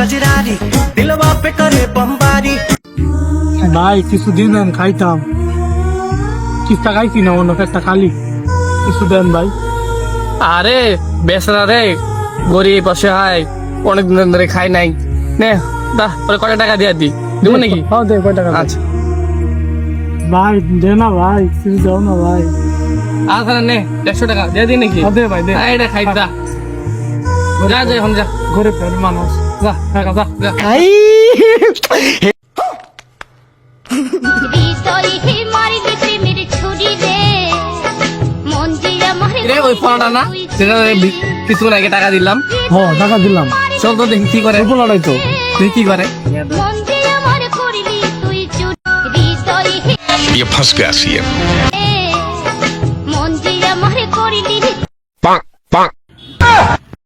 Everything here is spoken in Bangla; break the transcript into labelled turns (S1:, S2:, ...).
S1: কজরারি দিল বাপে করে বম্বারি।
S2: ভাই কিছুদিন আমি খাইতাম। কিস্তা খাইছি না অন্য একটা খালি। কিছু দেন ভাই।
S3: আরে বেসরা রে গরিব অসহায় অনেক দিন ধরে খাই নাই। নে দা পরে কটা টাকা দিয়ে দি দেবো নাকি?
S2: হ্যাঁ দে কয় টাকা
S3: আচ্ছা।
S2: ভাই দে না ভাই কিছু দাও না ভাই।
S3: আচ্ছা নে দেড়শো টাকা। দিয়ে দি নাকি?
S2: দে ভাই দে।
S3: এটা খাই দা। যা যা এখন যা।
S2: গরিব মানুষ।
S3: যা টাকা যা যা
S4: হৃদয়ে মারিলে প্রেমের ছুরি রে মন যে আমার
S3: রে ওই ফোনটা না যেটা বি- কিছুক্ষণ আগে টাকা দিলাম
S2: হ্যাঁ টাকা দিলাম
S3: চল তো দেখি কি করে
S2: বলাটাই তো
S3: তুই কি করে
S4: মন যে আমার করলি তুই চুর হৃদয়ে
S5: ये फंस गया सीएम